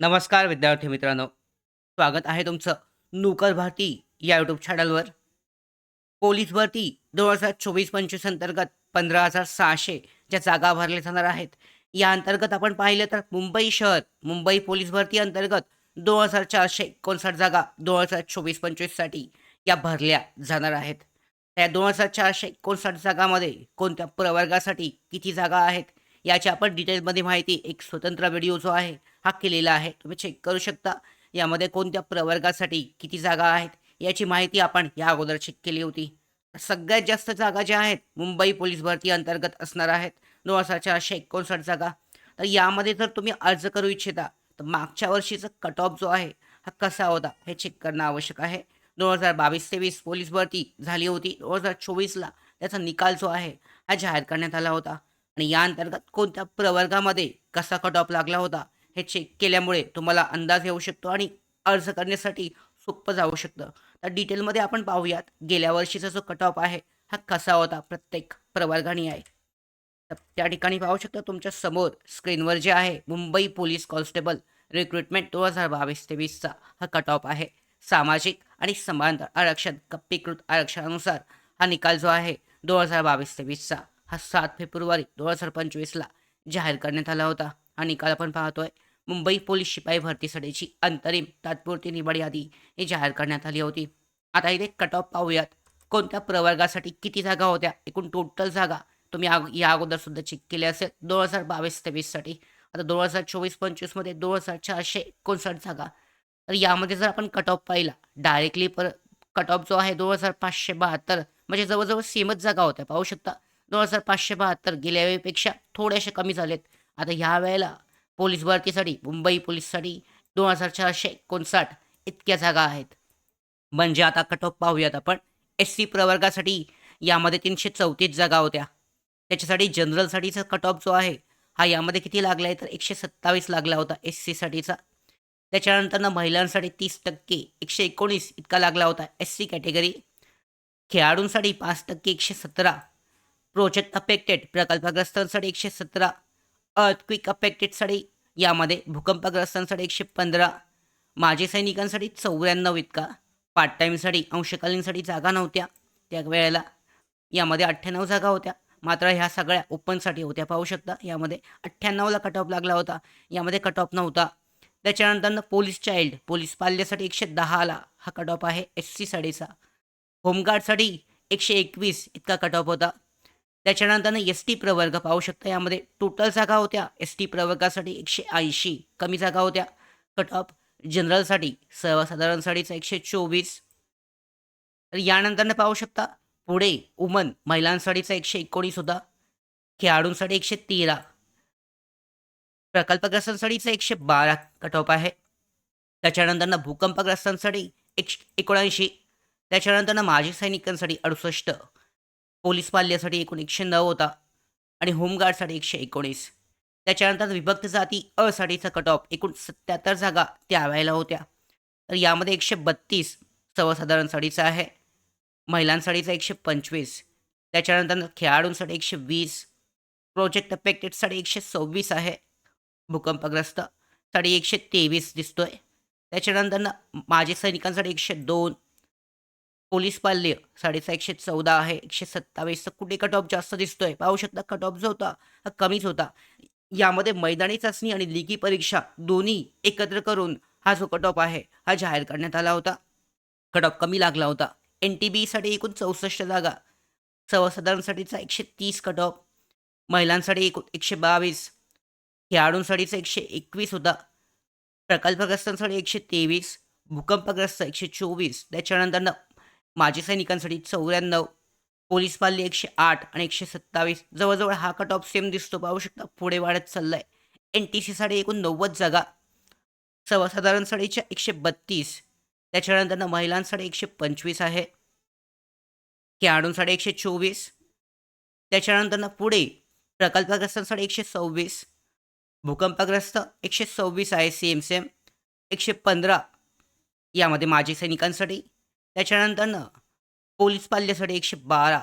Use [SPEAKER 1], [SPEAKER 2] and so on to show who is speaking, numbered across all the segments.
[SPEAKER 1] नमस्कार विद्यार्थी मित्रांनो. स्वागत आहे तुमचं नूकर भारती या यूट्यूब चॅनलवर पोलीस भरती दोन हजार चोवीस पंचवीस अंतर्गत पंधरा हजार सहाशे ज्या जागा भरल्या जाणार आहेत. या अंतर्गत आपण पाहिलं तर मुंबई शहर मुंबई पोलीस भरती अंतर्गत दोन हजार चारशे एकोणसाठ जागा दोन हजार चोवीस पंचवीससाठी या भरल्या जाणार आहेत. त्या दोन हजार चारशे एकोणसाठ जागामध्ये कोणत्या प्रवर्गासाठी किती जागा आहेत याची आपण डिटेलमध्ये माहिती एक स्वतंत्र व्हिडिओ जो आहे हा केलेला आहे. तुम्ही चेक करू शकता. यामध्ये कोणत्या प्रवर्गासाठी किती जागा आहेत याची माहिती आपण या अगोदर चेक केली होती. सगळ्यात जास्त जागा ज्या आहेत मुंबई पोलीस भरती अंतर्गत असणार आहेत. दोन हजार चारशे एकोणसाठ जागा. तर यामध्ये जर तुम्ही अर्ज करू इच्छिता तर मागच्या वर्षीचा कट ऑफ जो आहे हा कसा होता हे चेक करणं आवश्यक आहे. दोन हजार बावीस तेवीस पोलीस भरती झाली होती. दोन हजार चोवीसला त्याचा निकाल जो आहे हा जाहीर करण्यात आला होता. आणि या अंतर्गत कोणत्या प्रवर्गामध्ये कसा कट ऑफ लागला होता हे चेक केल्यामुळे तुम्हाला अंदाज येऊ शकतो आणि अर्ज करण्यासाठी सोपं जाऊ शकतं. तर डिटेलमध्ये आपण पाहूयात गेल्या वर्षीचा जो कट ऑफ आहे हा कसा होता? प्रत्येक प्रवर्गाने आहे. तर त्या ठिकाणी पाहू शकता तुमच्यासमोर स्क्रीनवर जे आहे मुंबई पोलीस कॉन्स्टेबल रिक्रुटमेंट दोन हजार बावीस तेवीसचा हा कट ऑफ आहे. सामाजिक आणि समांतर आरक्षण कप्पीकृत आरक्षणानुसार हा निकाल जो आहे दोन हजार बावीस तेवीसचा हा सात फेब्रुवारी दोन हजार पंचवीसला जाहीर करण्यात आला होता. हा निकाल आपण पाहतोय. मुंबई पोलीस शिपाई भरतीसाठीची अंतरिम तात्पुरती निवड यादी ही जाहीर करण्यात आली होती. आता इथे कट ऑफ पाहूयात. कोणत्या प्रवर्गासाठी किती जागा होत्या? एकूण टोटल जागा तुम्ही या अगोदर सुद्धा चेक केले असेल. दोन हजार बावीस तेवीससाठी आता दोन हजार चोवीस पंचवीसमध्ये दोन हजार चारशे एकोणसाठ जागा. तर यामध्ये जर आपण कट ऑफ पाहिला डायरेक्टली पर कट ऑफ जो आहे दोन हजार पाचशे बहात्तर म्हणजे जवळजवळ सेमच जागा होत्या. पाहू शकता दोन हजार पाचशे बहात्तर गेल्या वेळेपेक्षा थोड्याशा कमी झालेत. आता ह्या वेळेला पोलीस भरतीसाठी मुंबई पोलीससाठी दोन हजार चारशे एकोणसाठ इतक्या जागा आहेत. म्हणजे आता कट ऑफ पाहूयात आपण. एस सी प्रवर्गासाठी यामध्ये तीनशे चौतीस जागा होत्या. त्याच्यासाठी जनरलसाठीचा कट ऑफ जो आहे हा यामध्ये किती लागला आहे तर एकशे सत्तावीस लागला होता एस सीसाठीचा त्याच्यानंतरनं महिलांसाठी तीस टक्के एकशे एकोणीस इतका लागला होता एस सी कॅटेगरी. खेळाडूंसाठी पाच टक्के एकशे सतरा. प्रोजेक्ट अफेक्टेड प्रकल्पग्रस्तांसाठी एकशे सतरा. अर्थक्विक अफेक्टेडसाठी यामध्ये भूकंपग्रस्तांसाठी एकशे पंधरा माजी सैनिकांसाठी चौऱ्याण्णव इतका पार्ट टाईमसाठी अंशकालीनसाठी जागा नव्हत्या. त्या वेळेला यामध्ये अठ्ठ्याण्णव जागा होत्या. मात्र ह्या सगळ्या ओपनसाठी होत्या पाहू शकता. यामध्ये अठ्ठ्याण्णवला कट ऑफ लागला होता. यामध्ये कट ऑफ नव्हता. त्याच्यानंतरनं पोलीस चाइल्ड पोलीस पाल्यासाठी एकशे दहाला हा कट ऑफ आहे एस सी साडेचा. होमगार्डसाठी एकशे एकवीस इतका कट ऑफ होता. त्याच्यानंतरनं एस टी प्रवर्ग पाहू शकता. यामध्ये टोटल जागा होत्या. एस टी प्रवर्गासाठी एकशे ऐंशी कमी जागा होत्या. कट ऑफ जनरलसाठी सर्वसाधारणसाठीचा एकशे चोवीस. तर यानंतरनं पाहू शकता पुढे उमन महिलांसाठीचा एकशे एकोणीस होता. खेळाडूंसाठी एकशे तेरा. प्रकल्पग्रस्तांसाठीचा एकशे बारा कट ऑफ आहे. त्याच्यानंतरनं भूकंपग्रस्तांसाठी एकशे एकोणऐंशी. त्याच्यानंतरनं माजी सैनिकांसाठी अडुसष्ट. पोलीस पाल्यासाठी एकूण एकशे नऊ होता आणि होमगार्डसाठी एकशे एकोणीस. त्याच्यानंतर विभक्त जाती असाठीचा कट ऑफ एकूण सत्याहत्तर जागा त्यावेळेला होत्या. तर यामध्ये एकशे बत्तीस सर्वसाधारणसाठीचा आहे. महिलांसाठीचा एकशे पंचवीस. त्याच्यानंतर खेळाडूंसाठी एकशे वीस. प्रोजेक्ट अफेक्टेडसाठी एकशे सव्वीस आहे. भूकंपग्रस्त साठी एकशे तेवीस दिसतोय. त्याच्यानंतर माजी सैनिकांसाठी एकशे दोन. पोलीस पाल्य साडेचा एकशे चौदा आहे एकशे सत्तावीसचा कुठे कट ऑफ जास्त दिसतोय? पाहू शकता कट ऑफ जो होता हा कमीच होता. यामध्ये मैदानी चाचणी आणि लिखी परीक्षा दोन्ही एकत्र करून हा जो कट ऑफ आहे हा जाहीर करण्यात आला होता. कट ऑफ कमी लागला होता. एन टी बीसाठी एकूण चौसष्ट जागा. सर्वसाधारणसाठीचा एकशे तीस कट ऑफ महिलांसाठी एकूण एकशे बावीस. खेळाडूंसाठीचा एकशे एकवीस होता. प्रकल्पग्रस्तांसाठी एकशे तेवीस. भूकंपग्रस्त एकशे चोवीस. त्याच्यानंतर माजी सैनिकांसाठी चौऱ्याण्णव पोलीस पाल्ली एकशे आठ आणि एकशे सत्तावीस. जवळजवळ हा कट ऑफ सेम दिसतो. पाहू शकता पुढे वाढत चाललाय. एन टी सीसाठी एकूण नव्वद जागा. सर्वसाधारणसाठीच्या एकशे बत्तीस. त्याच्यानंतर महिलांसाठी एकशे पंचवीस आहे. खेळाडूंसाठी एकशे चोवीस. त्याच्यानंतर पुढे प्रकल्पग्रस्तांसाठी एकशे सव्वीस. भूकंपग्रस्त एकशे सव्वीस आहे सेम सेम एकशे पंधरा. यामध्ये माजी सैनिकांसाठी त्याच्यानंतरनं पोलीस पाल्यासाठी एकशे बारा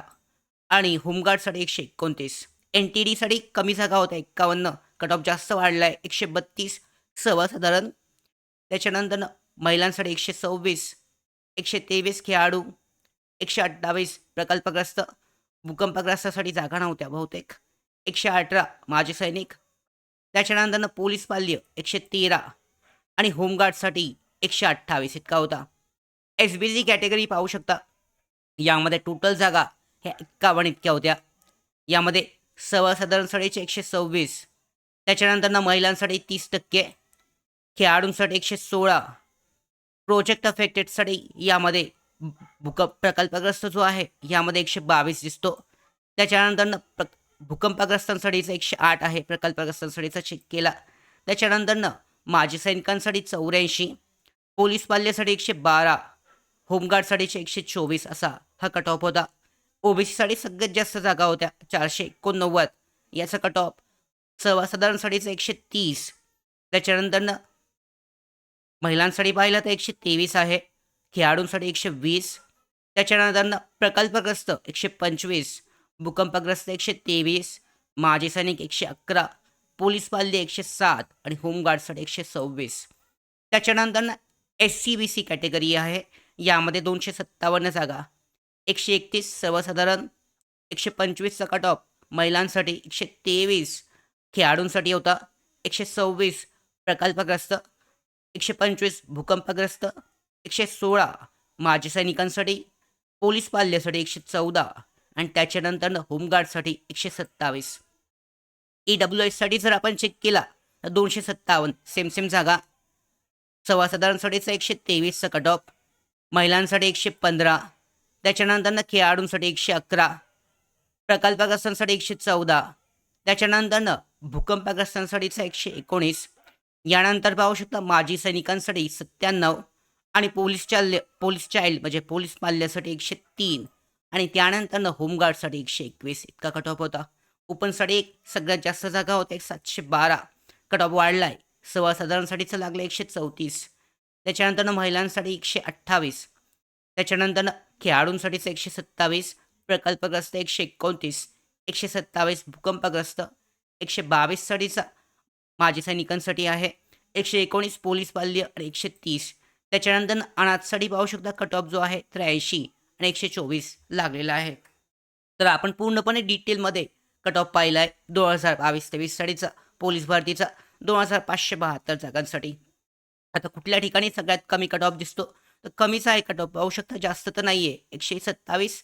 [SPEAKER 1] आणि होमगार्डसाठी एकशे एकोणतीस. एन टी डीसाठी कमी जागा होत्या एक्कावन्न. कट ऑफ जास्त वाढला आहे एकशे बत्तीस. सर्वसाधारण. त्याच्यानंतरनं महिलांसाठी एकशे सव्वीस एकशे तेवीस खेळाडू एकशे अठ्ठावीस प्रकल्पग्रस्त भूकंपग्रस्तासाठी जागा नव्हत्या बहुतेक. एकशे अठरा माजी सैनिक. त्याच्यानंतरनं पोलीस पाल्य एकशे तेरा आणि होमगार्डसाठी एकशे अठ्ठावीस इतका होता. एस बी सी कॅटेगरी पाहू शकता. यामध्ये टोटल जागा ह्या एक्कावन्न इतक्या होत्या. यामध्ये सर्वसाधारणसाठी एकशे सव्वीस त्याच्यानंतरनं महिलांसाठी तीस टक्के खेळाडूंसाठी एकशे सोळा प्रोजेक्ट अफेक्टेडसाठी यामध्ये भूकंप प्रकल्पग्रस्त जो आहे यामध्ये एकशे बावीस दिसतो. त्याच्यानंतरनं प्र भूकंपग्रस्तांसाठीचा एकशे आठ आहे प्रकल्पग्रस्तांसाठीचा चेक केला. त्याच्यानंतरनं माजी सैनिकांसाठी चौऱ्याऐंशी पोलीस पाल्यासाठी एकशे बारा होमगार्डसाठीचे एकशे चोवीस असा हा कट ऑफ होता ओबीसीसाठी सगळ्यात जास्त जागा होत्या चारशे एकोणनव्वद. याचा कट ऑफ सर्वसाधारणसाठीचं एकशे तीस. त्याच्यानंतरनं महिलांसाठी पाहिलं तर एकशे तेवीस आहे खेळाडूंसाठी एकशे वीस. त्याच्यानंतरनं प्रकल्पग्रस्त एकशे पंचवीस भूकंपग्रस्त एकशे तेवीस माजी सैनिक एकशे अकरा पोलीस पाल्य एकशे सात आणि होमगार्डसाठी एकशे सव्वीस. त्याच्यानंतरनं S C B C category आहे यामध्ये दोनशे सत्तावन्न जागा एकशे एकतीस सर्वसाधारण एकशे पंचवीसचा कट ऑफ महिलांसाठी एकशे तेवीस खेळाडूंसाठी होता एकशे सव्वीस प्रकल्पग्रस्त एकशे पंचवीस भूकंपग्रस्त एकशे सोळा माजी सैनिकांसाठी पोलीस पाल्यासाठी एकशे चौदा आणि त्याच्यानंतरनं होमगार्डसाठी एकशे सत्तावीस. ई डब्ल्यू एससाठी जर आपण चेक केला तर दोनशे सत्तावन्न सेम सेम जागा सर्वसाधारणसाठीचा एकशे तेवीसचा कट ऑफ महिलांसाठी एकशे पंधरा त्याच्यानंतरनं खेळाडूंसाठी एकशे अकरा प्रकल्पग्रस्तांसाठी एकशे चौदा त्याच्यानंतरनं भूकंपग्रस्तांसाठीचा एकशे एकोणीस यानंतर पाहू शकता माजी सैनिकांसाठी सत्त्याण्णव आणि पोलीस चाल्य पोलीस चाइल्ड म्हणजे पोलीस पाल्यासाठी एकशे तीन आणि त्यानंतरनं होमगार्डसाठी एकशे एकवीस. इतका कट ऑफ होता. ओपनसाठी एक सगळ्यात जास्त जागा होत्या एक सातशे बारा. कट ऑफ वाढला आहे सर्वसाधारणसाठीचं लागलं एकशे चौतीस. त्याच्यानंतरनं महिलांसाठी एकशे अठ्ठावीस. त्याच्यानंतरनं खेळाडूंसाठीचं एकशे सत्तावीस प्रकल्पग्रस्त एकशे एकोणतीस एकशे सत्तावीस भूकंपग्रस्त एकशे बावीससाठीचा माजी सैनिकांसाठी आहे एकशे एकोणीस पोलीस बाल्य आणि एकशे तीस. त्याच्यानंतर अनाथसाठी पाहू शकता कट ऑफ जो आहे त्र्याऐंशी आणि एकशे चोवीस लागलेला आहे. तर आपण पूर्णपणे डिटेलमध्ये कट ऑफ पाहिला आहे दोन हजार बावीस तेवीससाठीचा पोलीस भरतीचा दोन हजार पाचशे बहात्तर जागांसाठी. आता कुठल्या ठिकाणी सगळ्यात कमी कट ऑफ दिसतो? तर कमीच आहे कट ऑफ पाहू शकता जास्त तर नाही आहे एकशे सत्तावीस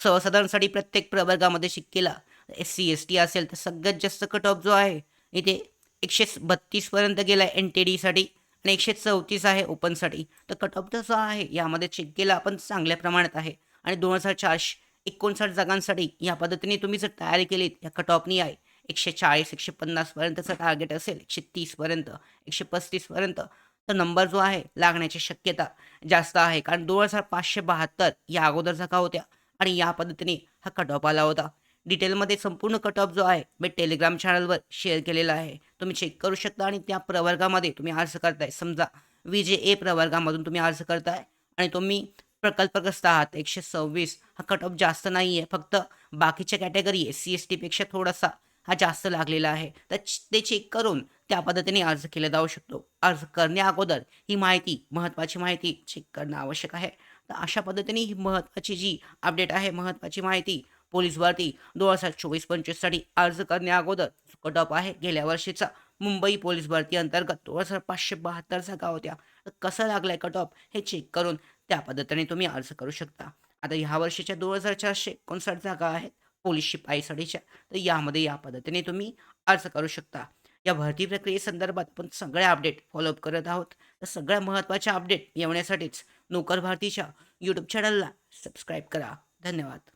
[SPEAKER 1] सर्वसाधारणसाठी प्रत्येक प्रवर्गामध्ये शिक्केला. एस सी एस टी असेल तर सगळ्यात जास्त कट ऑफ जो आहे इथे एकशे बत्तीसपर्यंत गेला आहे एन टी डीसाठी आणि एकशे चौतीस आहे ओपनसाठी तर कट ऑफ जो आहे यामध्ये शिक्केला आपण चांगल्या प्रमाणात आहे. आणि दोन हजार चारशे एकोणसाठ जागांसाठी या पद्धतीने तुम्ही जर तयारी केलीत या कट ऑफनी आहे. एकशे चाळीस एकशे पन्नासपर्यंतचं टार्गेट असेल एकशे तीसपर्यंत एकशे पस्तीसपर्यंत तर नंबर जो आहे लागण्याची शक्यता जास्त आहे. कारण दोन हजार पाचशे बहात्तर या अगोदर जागा होत्या? आणि या पद्धतीने हा कट ऑफ आला होता. डिटेलमध्ये संपूर्ण कट ऑफ जो आहे मी टेलिग्राम चॅनलवर शेअर केलेला आहे. तुम्ही चेक करू शकता आणि त्या प्रवर्गामध्ये तुम्ही अर्ज करताय. समजा वी जे ए प्रवर्गामधून तुम्ही अर्ज करताय आणि तुम्ही प्रकल्पग्रस्त आहात. एकशे सव्वीस हा कट ऑफ जास्त नाही आहे फक्त बाकीच्या कॅटेगरी एस सी एस टीपेक्षा थोडासा हा जास्त लागलेला आहे. तर ते चेक करून त्या पद्धतीने अर्ज केला जाऊ शकतो. अर्ज करण्या अगोदर ही माहिती महत्त्वाची माहिती चेक करणं आवश्यक आहे. तर अशा पद्धतीने ही महत्त्वाची जी अपडेट आहे महत्त्वाची माहिती पोलीस भरती दोन हजार चोवीस पंचवीससाठी अर्ज करण्या अगोदर कट ऑफ आहे. गेल्या वर्षीचा मुंबई पोलीस भरती अंतर्गत दोन हजार पाचशे बहात्तर जागा होत्या. तर कसं लागलाय कट ऑफ हे चेक करून त्या पद्धतीने तुम्ही अर्ज करू शकता. आता ह्या वर्षीच्या दोन हजार चारशे एकोणसाठ जागा आहेत पोलीस शिपाईसाठीच्या तर यामध्ये या पद्धतीने तुम्ही अर्ज करू शकता. या भरती प्रक्रियेसंदर्भात आपण सगळे अपडेट फॉलोअप करत आहोत. तर सगळ्या महत्त्वाच्या अपडेट मिळवण्यासाठीच नोकर भारतीच्या यूट्यूब चॅनलला सबस्क्राईब करा. धन्यवाद.